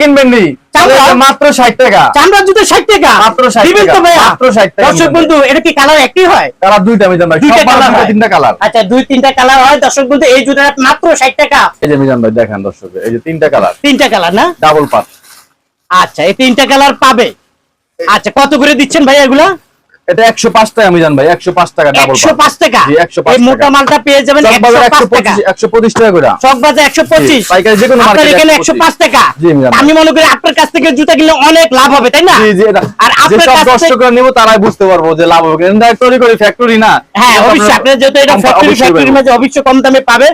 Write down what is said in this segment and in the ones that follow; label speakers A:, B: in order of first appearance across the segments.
A: কিনবেন নি? মাত্র টাকা।
B: জুতো ষাট টাকা?
A: মাত্র 60
B: দিবেন তো ভাইয়া।
A: মাত্র 60 টাকা
B: দর্শক বন্ধু এটা কি কালার একই হয়?
A: কালার দুইটা মিজান ভাই
B: দুইটা কালার
A: তিনটা কালার
B: আচ্ছা দুই তিনটা কালার হয়। দর্শক বন্ধু এই জুতোটা মাত্র ষাট টাকা।
A: এই যে মিজান ভাই দেখেন দর্শক এই যে তিনটা কালার
B: তিনটা কালার না?
A: ডাবল পাট
B: আচ্ছা এই তিনটা কালার পাবে। আচ্ছা কত করে দিচ্ছেন ভাই এগুলা?
A: এটা একশো পাঁচ টাকা মিজান ভাই একশো পাঁচ টাকা ডাবল
B: একশো পাঁচ টাকা?
A: জি, 105
B: এই মোটা মালটা পেয়ে যাবেন একশো পাঁচ টাকা।
A: একশো পঁচিশ টাকা করে।
B: চক বাজার একশো পঁচিশ।
A: পাইকারি যে কোনো market
B: এখানে
A: 125
B: একশো পাঁচ টাকা।
A: জি, মিজান।
B: আমি মনে করি আপনার কাছ থেকে জুতা কিনলে অনেক লাভ হবে তাই না?
A: জি জি
B: আর আপনার কাছ থেকে-
A: দর্শকরা নিব তারাই বুঝতে পারব যে লাভ হবে। কিন্তু ফ্যাক্টরি করি ফ্যাক্টরি না?
B: হ্যাঁ অবশ্যই। আপনার যেহেতু এটা ফ্যাক্টরি ফ্যাক্টরির। মাঝে অবশ্যই কম দামে পাবে।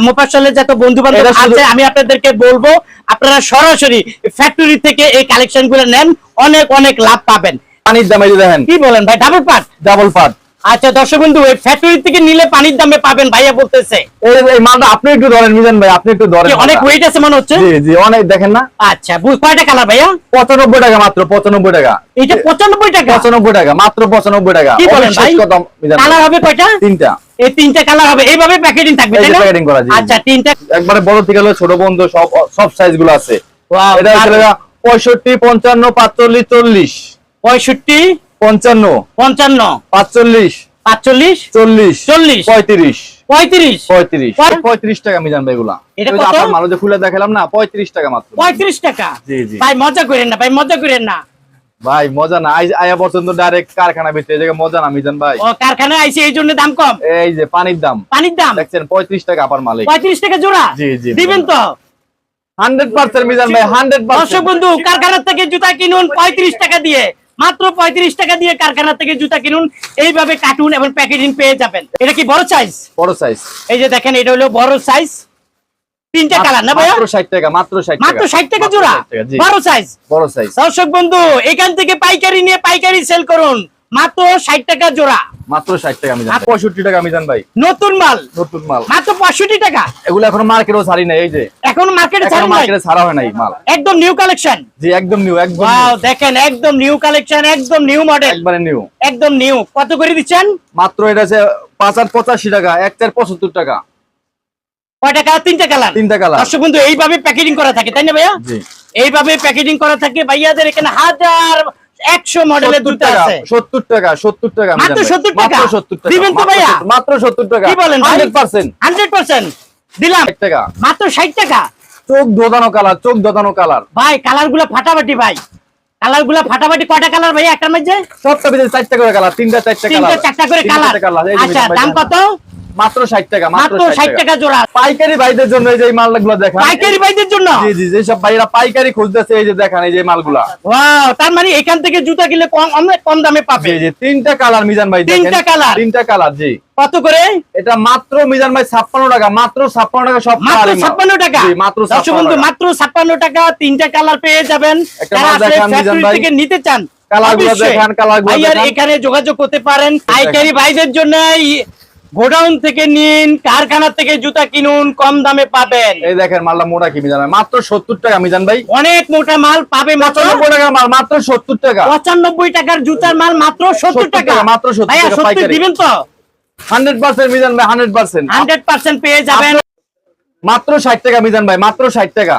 B: মোফাসলের যত বন্ধু বান্ধব আছে আমি আপনাদেরকে বলব আপনারা সরাসরি ফ্যাক্টরি থেকে এই কালেকশনগুলো নেন অনেক অনেক লাভ পাবেন।
A: পানির দাম এই দেখেন।
B: কি বলেন ভাই ডাবল পাট?
A: ডাবল পাট।
B: আচ্ছা দর্শক বন্ধু এই ফ্যাক্টরি থেকে নিলে পানির দামে পাবেন ভাইয়া বলতেছে।
A: এই এই মালটা আপনি একটু ধরেন মিজান ভাই আপনি একটু ধরেন
B: অনেক ওয়েট আছে মনে হচ্ছে?
A: জি জি অনেক দেখেন না।
B: আচ্ছা বু- কয়টা কালার ভাইয়া?
A: পঁচানব্বই টাকা মাত্র পঁচানব্বই টাকা।
B: এটা পঁচানব্বই টাকা?
A: পঁচানব্বই টাকা মাত্র পঁচানব্বই টাকা।
B: কি বলেন ভাই? কালার হবে কয়টা?
A: তিনটা।
B: এই তিনটা কালার হবে। এইভাবে প্যাকেটিং থাকবে তাই না?
A: প্যাকেটিং করা জি
B: আচ্ছা তিনটা
A: একবারে বড় থেকে হলো ছোট বন্ধু সব সব সাইজগুলো আছে।
B: Wow,
A: এটা
B: দারুণ।
A: পঁয়ষট্টি পঞ্চান্ন পাঁচচল্লিশ চল্লিশ।
B: পঁয়ষট্টি
A: পঞ্চান্ন
B: পঞ্চান্ন
A: পাঁচচল্লিশ
B: পাঁচচল্লিশ
A: চল্লিশ
B: চল্লিশ
A: পঁয়ত্রিশ
B: পঁয়ত্রিশ।
A: পঁয়ত্রিশ। পঁয়ত্রিশ টাকা মিজান ভাই এগুলা
B: এটা
A: ওই যে
B: কত?
A: আপনার মানুষ খুলে দেখালাম না পঁয়ত্রিশ টাকা মাত্র।
B: পঁয়ত্রিশ টাকা?
A: জি, জি।
B: ভাই মজা করেন না ভাই মজা করেন না।
A: ভাই মজা না। আয়া পর্যন্ত ডাইরেক্ট কারখানা এই মজা না মিজান ভাই।
B: ও কারখানায় আইসে এই জন্য দাম কম?
A: এই যে পানির দাম।
B: পানির দাম?
A: দেখছেন পঁয়ত্রিশ টাকা আপার মালিক।
B: পঁয়ত্রিশ টাকা জোড়া?
A: জি, জি,
B: দিবেন তো?
A: হান্ড্রেড পার্সেন্ট মিজান ভাই
B: দর্শক বন্ধু কারখানা থেকে জুতা কিনুন পঁয়ত্রিশ টাকা দিয়ে। মাত্র পঁয়ত্রিশ টাকা দিয়ে কারখানা থেকে জুতা কিনুন। এইভাবে কার্টুন এবং প্যাকেজিং পেয়ে যাবেন। এটা কি বড় সাইজ
A: বড় সাইজ
B: এই যে দেখেন এটা হলো বড় সাইজ তিনটা কালার না ভাইয়া?
A: মাত্র ষাট টাকা মাত্র ষাট টাকা।
B: মাত্র ষাট টাকা জোড়া?
A: 60 টাকা, জি।
B: বড় সাইজ
A: বড় সাইজ
B: দর্শক বন্ধু এখান থেকে পাইকারি নিয়ে পাইকারি সেল করুন। মাত্র ষাট টাকা জোড়া।
A: মাত্র ষাট টাকা ভাই। পঁয়ষট্টি টাকা মিজান ভাই
B: নতুন মাল।
A: নতুন মাল।
B: মাত্র পঁয়ষট্টি টাকা।
A: এগুলো এখনও মার্কেটও ছাড়ি নাই এই যে।
B: এখন মার্কেটে
A: মার্কেটে ছাড়া হয় নাই মাল।
B: একদম নিউ কালেকশন
A: জি একদম নিউ একদম
B: ওয়াও দেখেন একদম নিউ কালেকশন একদম নিউ মডেল
A: একবারে নিউ
B: একদম নিউ কত করে দিচ্ছেন?
A: মাত্র এটা আছে পাঁচ আর পঁচাশি টাকা এক চার পঁচাত্তর টাকা।
B: কয়টা কালার তিনটা কালার।
A: তিনটা কালার।
B: দর্শক বন্ধু এইভাবে প্যাকেজিং করা থাকে তাই না ভাইয়া? এইভাবে প্যাকেজিং করা থাকে ভাইয়াদের এখানে হাজার একশো মডেলের
A: সত্তর
B: আছে।
A: সত্তর টাকা সত্তর টাকা
B: মাত্র 70 টাকা?
A: মাত্র সত্তর টাকা
B: দিবেন তো ভাইয়া?
A: মাত্র সত্তর টাকা।
B: কি বলেন ভাই?
A: Hundred percent.
B: Hundred percent. দিলাম।
A: ষাট টাকা।
B: মাত্র ষাট টাকা?
A: চোখ ধোদানো কালার চোখ ধোদানো কালার।
B: ভাই কালারগুলা ফাটাফাটি ভাই। কালারগুলা ফাটাফাটি কয়টা কালার ভাই একটার মধ্যে?
A: সবটা ভিতরে চারটা করে কালার তিনটা চারটা
B: তিনটা চারটা করে কালার।
A: কালার।
B: আচ্ছা দাম কত?
A: মাত্র ষাট টাকা
B: মাত্র
A: মাত্র
B: ষাট টাকা। জোড়া।
A: পাইকারি ভাইদের জন্য এই যে মালগুলো দেখান।
B: পাইকারি ভাইদের জন্য?
A: জি জি যেসব ভাইরা পাইকারি খুঁজতেছে এই যে দেখান এই যে মালগুলা।
B: ওয়াও তার মানে এখান থেকে জুতা কিনলে কম কম দামে পাবে।
A: জি জি তিনটা কালার মিজান ভাই দেখেন।
B: তিনটা colour?
A: তিনটা কালার জি।
B: কত করে?
A: এটা মাত্র মিজান ভাই ছাপ্পান্ন টাকা মাত্র ছাপ্পান্ন টাকা সব
B: মাত্র
A: colour-ই মাল।
B: ছাপ্পান্ন টাকা?
A: জি, মাত্র
B: দর্শক
A: 56
B: বন্ধু মাত্র ছাপ্পান্ন টাকা তিনটা কালার পেয়ে যাবেন। যারা
A: মাল মিজান ভাই।
B: থেকে নিতে চান
A: Colour গুলো
B: অবশ্যই
A: দেখান, colour গুলো
B: ভাইয়ার
A: দেখান।
B: এখানে যোগাযোগ করতে পারেন। পাইকারি ভাইদের জন্য গোডাউন থেকে নিন কারখানা থেকে জুতা কিনুন কম দামে পাবেন।
A: এই দেখেন মালটা মোটা কি মিজান মাত্র সত্তর টাকা মিজান ভাই।
B: অনেক মোটা মাল পাবে
A: পঁচানব্বই টাকা মাল মাত্র সত্তর টাকা।
B: পঁচানব্বই টাকার জুতার মাল মাত্র সত্তর টাকা।
A: মাত্র 70
B: ভাইয়া
A: টাকা
B: সত্যি
A: পাইকারি।
B: দিবেন তো?
A: হান্ড্রেড পার্সেন্ট মিজান ভাই হান্ড্রেড পার্সেন্ট।
B: হান্ড্রেড পার্সেন্ট পেয়ে যাবেন।
A: মাত্র ষাট টাকা মিজান ভাই মাত্র ষাট টাকা।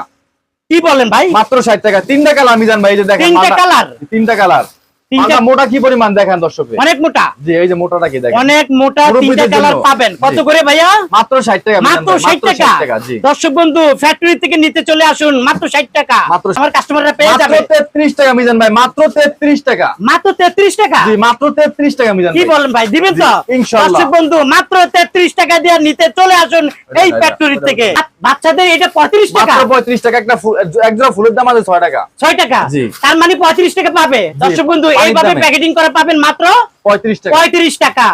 B: কি বলেন ভাই?
A: মাত্র ষাট টাকা। তিনটা কালার মিজান ভাই যে দেখেন
B: তিনটা কালার?
A: তিনটা কালার।
B: তিনটা-
A: তিনটা মোটা কি পরিমাণ দেখেন দর্শকে
B: অনেক মোটা।
A: জি এই যে মোটাটা কি দেখেন?
B: অনেক মোটা তিনটা কালার পাবেন। কত করে ভাইয়া?
A: মাত্র ষাট টাকা
B: মাত্র
A: ভাই,
B: ষাট টাকা।
A: 60 টাকা
B: দর্শক বন্ধু ফ্যাক্টরি থেকে নিতে চলে আসুন মাত্র ষাট টাকা। আমার কাস্টমাররা পেয়ে
A: মাত্র
B: যাবে।
A: তেত্রিশ টাকা মিজান ভাই মাত্র তেত্রিশ টাকা।
B: মাত্র তেত্রিশ টাকা?
A: জি মাত্র তেত্রিশ টাকা মিজান
B: কি বলেন ভাই দিবেন তো?
A: ইনশাআল্লাহ।
B: দর্শক বন্ধু মাত্র তেত্রিশ টাকা দিয়ে নিতে চলে আসুন এই ফ্যাক্টরি থেকে। বাচ্চাদের এটা পঁয়ত্রিশ টাকা?
A: মাত্র পঁয়ত্রিশ টাকা একটা ফুল এক জোড়া ফুলের দাম আছে ছয় টাকা।
B: ছয় টাকা? তার মানে পঁয়ত্রিশ টাকা পাবে। দর্শক বন্ধু এইভাবে
A: দামে।
B: প্যাকেজিং করে পাবেন মাত্র
A: পঁয়ত্রিশ টাকা।
B: পঁয়ত্রিশ টাকা।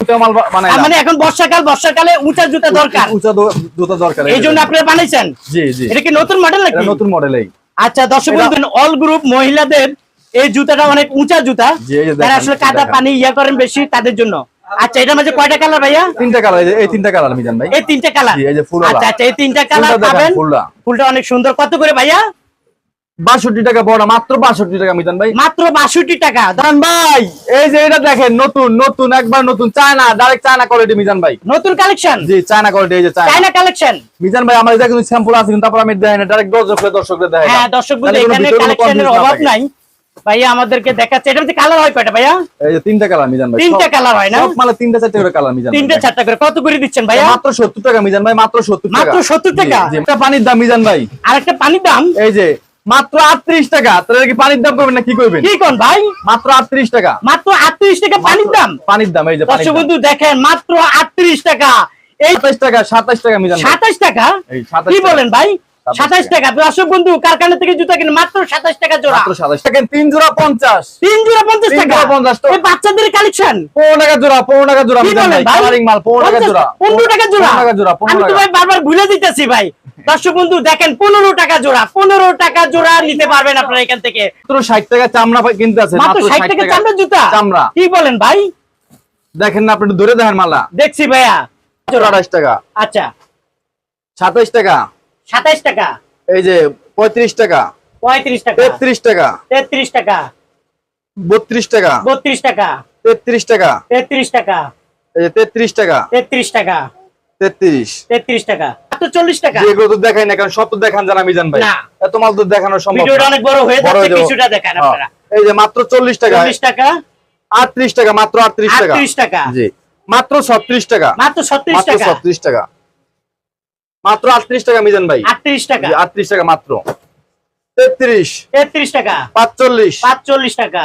B: মানে এখন বর্ষাকাল বর্ষাকালে উঁচা জুতা দরকার।
A: উঁচা জুতা দরকার
B: এই জন্য আপনারা বানাইছেন?
A: জি জি।
B: এটা কি নতুন মডেল নাকি?
A: নতুন
B: আচ্ছা দর্শক বন্ধু অল গ্রুপ মহিলাদের এই জুতাটা অনেক উঁচা জুতা। যারা আসলে কাদা পানি ইয়া করেন বেশি তাদের জন্য। আচ্ছা এটার মাঝে কয়টা কালার ভাইয়া?
A: তিনটা কালার এই তিনটা কালার মিজান ভাই।
B: এই তিনটা কালার
A: এই যে ফুলওয়ালা।
B: আচ্ছা আচ্ছা এই তিনটা কালার পাবেন।
A: ফুলটা
B: অনেক সুন্দর। কত করে ভাইয়া?
A: বাষট্টি টাকা বড় মাত্র বাষট্টি টাকা মিজান ভাই।
B: মাত্র বাষট্টি টাকা
A: দান ভাই। এই যে এটা দেখেন নতুন নতুন একবার নতুন China direct China quality Mizan ভাই।
B: নতুন কালেকশন
A: জি চায়না কোয়ালিটি এই যে চায়না।
B: কালেকশন
A: মিজান ভাই আমার এটা কিন্তু স্যাম্পল আছে কিন্তু তারপর আমি দেখেন ডাইরেক্ট দর্শকদের দর্শকদের দেখাই
B: হ্যাঁ দর্শক এখানে কালেকশনের অভাব নাই। ভাইয়া আমাদেরকে দেখাচ্ছে এটা কালার হয় কয়টা ভাইয়া?
A: এই যে তিনটা কালার মিজান ভাই
B: তিনটা কালার হয় না?
A: সব মালে তিনটা চারটে করে কালার মিজান।
B: তিনটে চারটা করে কত করে দিচ্ছেন ভাইয়া?
A: মাত্র সত্তর টাকা মিজান ভাই মাত্র সত্তর টাকা।
B: মাত্র 70 টাকা?
A: একটা পানির দাম মিজান ভাই।
B: আর একটা পানির দাম?
A: এই যে মাত্র আটত্রিশ টাকা। তাহলে কি পানির দাম করবেন না কি করবেন?
B: কি কোন ভাই?
A: মাত্র আটত্রিশ টাকা।
B: মাত্র আটত্রিশ টাকা পানির দাম?
A: পানির দাম এই যে
B: বন্ধু দেখেন মাত্র আটত্রিশ টাকা। এই
A: সাতাশ টাকা সাতাশ টাকা মিজান
B: সাতাশ টাকা?
A: এই 27
B: কি বলেন ভাই?
A: 27
B: সাতাশ টাকা। দর্শক বন্ধু কারখানা থেকে জুতা কিনে মাত্র সাতাশ টাকা জোড়া।
A: সাতাইশ টাকা তিন জোড়া পঞ্চাশ।
B: তিন জোড়া পঞ্চাশ টাকা?
A: 50 টাকা।
B: বাচ্চাদের কালেকশন
A: পনেরো টাকা জোড়া পনেরো টাকা জোড়া মাল পনেরো টাকা জোড়া।
B: পনেরো টাকা জোড়া?
A: টাকা জোড়া
B: আমি তো
A: টাকা।
B: ভাই বারবার ভুলে দিতেছি ভাই। দর্শক বন্ধু দেখেন পনেরো টাকা জোড়া পনেরো টাকা জোড়া নিতে পারবেন আপনারা এখান থেকে।
A: মাত্র ষাট টাকা চামড়া কিনতে আছে
B: মাত্র ষাট টাকা চামড়া জুতা?
A: চামড়া।
B: কি বলেন ভাই?
A: দেখেন না আপনি ধরে দেখেন মালা।
B: দেখছি ভাইয়া।
A: আঠাশ টাকা।
B: আচ্ছা।
A: সাতাইশ টাকা।
B: সাতাইশ টাকা।
A: এই যে পঁয়ত্রিশ টাকা।
B: পঁয়ত্রিশ টাকা।
A: তেত্রিশ টাকা।
B: তেত্রিশ টাকা।
A: বত্রিশ টাকা।
B: বত্রিশ টাকা।
A: তেত্রিশ টাকা।
B: তেত্রিশ টাকা।
A: এই যে তেত্রিশ টাকা।
B: তেত্রিশ টাকা।
A: তেত্রিশ।
B: তেত্রিশ টাকা। মাত্র চল্লিশ টাকা।
A: যেগুলো তো দেখাই না কারণ সব তো দেখান জানা মিজান ভাই। এত মাল তো দেখানো সম্ভব
B: ভিডিওটা অনেক বড় হয়ে যাচ্ছে কিছুটা দেখান
A: হ্যাঁ।
B: আপনারা।
A: এই যে মাত্র চল্লিশ টাকা।
B: চল্লিশ টাকা।
A: আটত্রিশ টাকা মাত্র আটত্রিশ টাকা।
B: আটত্রিশ টাকা।
A: জি। মাত্র ছত্রিশ টাকা।
B: মাত্র ছত্রিশ
A: মাত্র
B: টাকা।
A: ছত্রিশ টাকা। মাত্র আটত্রিশ টাকা মিজান ভাই।
B: আটত্রিশ টাকা।
A: আটত্রিশ টাকা মাত্র। তেত্রিশ।
B: তেত্রিশ টাকা।
A: পাঁচচল্লিশ।
B: পাঁচচল্লিশ টাকা।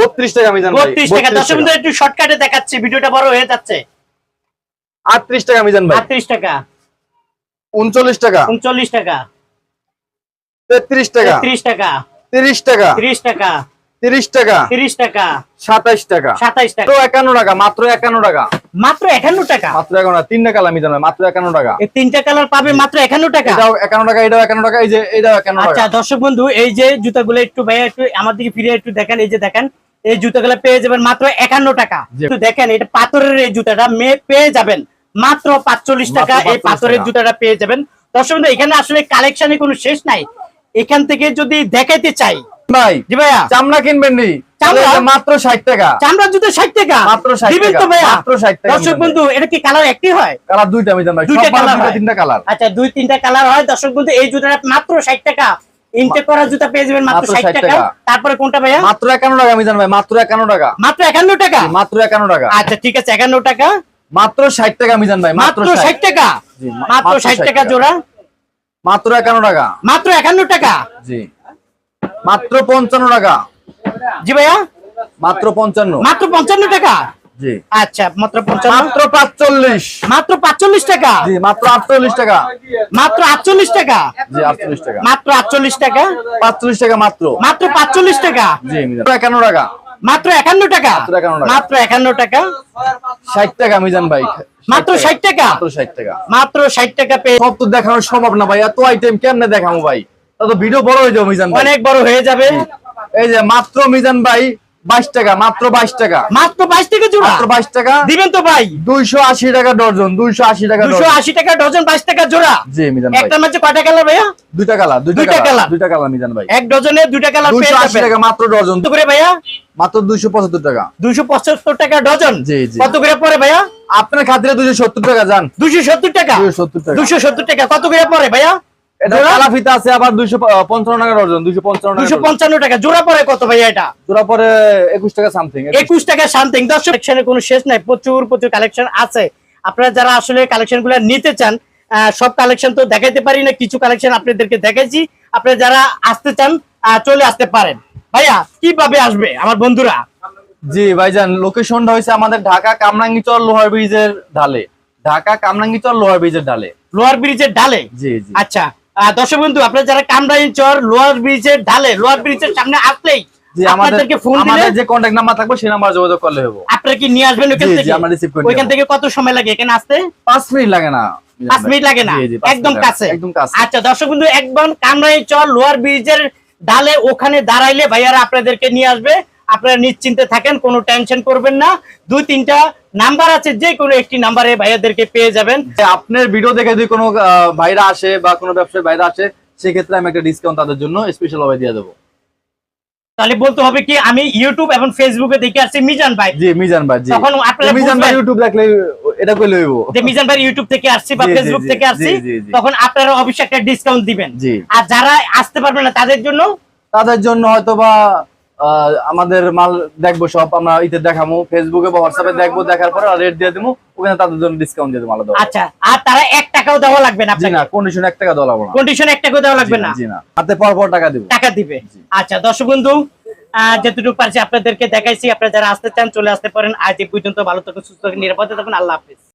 A: বত্রিশ টাকা মিজান
B: বত্রিশ টাকা। দশ মিনিট একটু শর্টকাটে দেখাচ্ছি ভিডিওটা বড় হয়ে যাচ্ছে।
A: আটত্রিশ টাকা মিজান ভাই।
B: আটত্রিশ টাকা।
A: উনচল্লিশ টাকা।
B: উনচল্লিশ টাকা।
A: তেত্রিশ টাকা।
B: ত্রিশ টাকা।
A: তিরিশ টাকা।
B: ত্রিশ টাকা।
A: তিরিশ টাকা।
B: তিরিশ টাকা।
A: সাতাইশ টাকা।
B: সাতাইশ টাকা।
A: মাত্র একান্ন টাকা মাত্র একান্ন টাকা।
B: মাত্র একান্ন টাকা?
A: মাত্র একান্ন টাকা তিনটা কালার মিজান মাত্র একান্ন টাকা।
B: এই তিনটা কালার পাবে মাত্র একান্ন টাকা?
A: এটাও একান্ন টাকা এটাও একান্ন টাকা এই যে এটাও একান্ন
B: আচ্ছা দর্শক বন্ধু এই যে জুতাগুলো একটু ভাইয়া একটু আমার দিকে ফিরে একটু দেখেন এই যে দেখেন এই জুতাগুলো পেয়ে যাবেন মাত্র একান্ন টাকা।
A: জি।
B: দেখেন এটা পাথরের এই জুতাটা মেয়ে পেয়ে যাবেন মাত্র পাঁচচল্লিশ
A: মাত্র
B: টাকা এই পাথরের। জুতাটা পেয়ে যাবেন। দর্শক বন্ধু এখানে আসলে কালেকশনে কোনো শেষ নাই। এখান থেকে যদি দেখাইতে চাই
A: ভাই
B: জি ভাইয়া।
A: চামড়া কিনবেন নি। মাত্র ষাট টাকা।
B: চামড়া জুতো ষাট টাকা?
A: মাত্র 60 টাকা। মাত্র 60 টাকা
B: দর্শক বন্ধু এটা কি কালার একটি হয়?
A: কালার দুইটা মিজান ভাই
B: দুইটা হয়।
A: তিনটা কালার।
B: আচ্ছা দুই তিনটা কালার হয়। দর্শক বন্ধু এই জুতাটা মাত্র ষাট টাকা। ইনটেক করা জুতা পেয়ে যাবেন মাত্র
A: মাত্র
B: ষাট
A: 60
B: টাকা। তারপরে কোনটা ভাইয়া?
A: মাত্র একান্ন টাকা মিজান ভাই মাত্র একান্ন টাকা।
B: মাত্র একান্ন টাকা?
A: মাত্র একান্ন টাকা।
B: আচ্ছা ঠিক আছে একান্ন টাকা।
A: মাত্র ষাট টাকা মিজান ভাই
B: মাত্র
A: মাত্র
B: ষাট। টাকা? মাত্র
A: মাত্র
B: ষাট
A: 60
B: টাকা। জোড়া?
A: মাত্র একান্ন টাকা।
B: মাত্র একান্ন টাকা?
A: জি। মাত্র পঞ্চান্ন টাকা।
B: জি ভাইয়া?
A: মাত্র পঞ্চান্ন।
B: মাত্র পঞ্চান্ন টাকা?
A: জি।
B: আচ্ছা মাত্র পঞ্চান্ন।
A: মাত্র পাঁচচল্লিশ।
B: মাত্র পাঁচচল্লিশ টাকা?
A: জি মাত্র আটচল্লিশ টাকা।
B: মাত্র আটচল্লিশ টাকা?
A: জি আটচল্লিশ টাকা।
B: মাত্র আটচল্লিশ টাকা?
A: পাঁচচল্লিশ টাকা মাত্র।
B: মাত্র পাঁচচল্লিশ টাকা?
A: জি একান্ন টাকা।
B: মাত্র একান্ন টাকা?
A: মাত্র 51 টাকা।
B: মাত্র একান্ন টাকা?
A: ষাট টাকা মিজান ভাই।
B: মাত্র ষাট টাকা।
A: মাত্র ষাট টাকা।
B: মাত্র ষাট টাকা পেয়ে
A: সব তো দেখানো সম্ভব না ভাই এত আইটেম কেমনে দেখাবো ভাই? তা তো ভিডিও বড় হয়ে যাবে মিজান
B: অনেক বড় হয়ে যাবে।
A: এই যে মাত্র মিজান ভাই বাইশ টাকা মাত্র বাইশ টাকা।
B: মাত্র বাইশ টাকা জোড়া?
A: মাত্র বাইশ টাকা।
B: দিবেন তো ভাই।
A: দুইশো আশি টাকা ডর্জন দুইশো আশি টাকা
B: দুশো আশি টাকা ডজন বাইশ টাকা জোড়া?
A: জি মিজান
B: একটা মাঝে কয়টা কালার ভাইয়া?
A: দুইটা কালার দুইটা
B: দুইটা
A: কালার দুইটা কালার মিজান ভাই।
B: এক ডজনে দুইটা কালার
A: দুইশো আশি টাকা মাত্র
B: কত করে ভাইয়া?
A: মাত্র দুইশো পঁচাত্তর টাকা।
B: দুশো পঁচাত্তর টাকা ডজন?
A: জি, জি।
B: কত করে পরে ভাইয়া?
A: আপনার খাতিরে দুইশো সত্তর টাকা যান।
B: দুশো সত্তর টাকা?
A: দুইশো সত্তর টাকা।
B: দুশো সত্তর টাকা। কত করে পরে ভাইয়া?
A: এটা কালা ফিতা আছে আবার দুইশো পঞ্চান্ন টাকা ডর্জন দুইশো পঞ্চান্ন টাকা
B: দুশো
A: ডর্জন।
B: পঞ্চান্ন টাকা। জোড়া পরে কত ভাইয়া এটা?
A: জোড়া পরে একুশ টাকা সামথিং
B: একুশ। টাকা সামথিং দশ কালেকশনের কোনো শেষ নাই প্রচুর প্রচুর কালেকশন আছে। আপনারা যারা আসলে নিতে চান সব কালেকশন তো দেখাইতে পারি না কিছু কালেকশন আপনাদেরকে দেখাইছি। আপনারা যারা আসতে চান চলে আসতে পারেন। ভাইয়া কীভাবে আসবে আমার বন্ধুরা?
A: জি ভাইজান লোকেশনটা হয়েছে আমাদের ঢাকা কামরাঙ্গীচর লোহার ব্রিজের ঢালে। ঢাকা কামরাঙ্গীচর লোহার ব্রিজের ঢালে।
B: লোয়ার ব্রিজের ডালে
A: জি জি।
B: আচ্ছা। দর্শক বন্ধু আপনারা যারা কামরাইন চর লোয়ার ব্রিজের ঢালে লোয়ার ব্রিজের সামনে আসলেই
A: জি
B: ফোন দিলে
A: যে কন্ট্যাক্ট নাম্বার থাকবে সেই নাম্বার যোগাযোগ করলে হবে
B: আপনারা কি নিয়ে আসবেন ওখান থেকে?
A: আমরা করে
B: থেকে কত সময় লাগে এখানে আসতে?
A: পাঁচ মিনিট লাগে না।
B: পাঁচ মিনিট লাগে না? একদম কাছে।
A: একদম কাছে।
B: আচ্ছা দর্শক বন্ধু একদম চর লোয়ার ব্রিজের ডালে ওখানে দাঁড়াইলে ভাইয়ারা আপনাদেরকে নিয়ে আসবে। আপনারা নিশ্চিন্তে থাকেন কোনো টেনশন করবেন না। দুই তিনটা নাম্বার আছে যে কোনো একটি নাম্বারে ভাইয়াদেরকে পেয়ে যাবেন।
A: আপনার ভিডিও দেখে যদি কোনো ভাইরা আসে বা কোনো ব্যবসায়ী ভাইরা আসে সেক্ষেত্রে আমি একটা ডিসকাউন্ট তাদের জন্য স্পেশাল ভাবে দিয়ে দেবো।
B: তাহলে বলতে হবে কি আমি ইউটিউব এবং ফেসবুকে দেখে আসছি মিজান ভাই।
A: জি মিজান ভাই জি।
B: তখন আপনারা
A: মিজান ভাই ইউটিউব দেখলে এটা কই লইব
B: যে মিজান ভাই ইউটিউব থেকে আসছি বা ফেসবুক থেকে আসছি। তখন আপনারা অবশ্যই একটা ডিসকাউন্ট দিবেন। আর যারা আসতে পারবে না তাদের জন্য?
A: তাদের জন্য হয়তো বা আহ, আমাদের মাল দেখব সব আমরা ইতে দেখাবো ফেসবুকে বা হোয়াটসঅ্যাপে দেখব দেখার পরে রেট দিয়ে দেবো ওখানে তাদের জন্য ডিসকাউন্ট দিয়ে দেবো আলাদা
B: আচ্ছা আর তারা এক টাকাও দেওয়া লাগবে না
A: না কন্ডিশন এক টাকা দেওয়া লাগবে না।
B: কন্ডিশন এক টাকাও দেওয়া লাগবে না
A: জি না। হাতে পর পর টাকা দেবো।
B: টাকা দিবে। আচ্ছা দর্শক বন্ধু যতটুকু পারছি আপনাদেরকে দেখাইছি। আপনারা যারা আসতে চান চলে আসতে পারেন। আজ এই পর্যন্ত ভালো থাকুন সুস্থ থাকুন নিরাপদে থাকুন। আল্লাহ হাফিজ।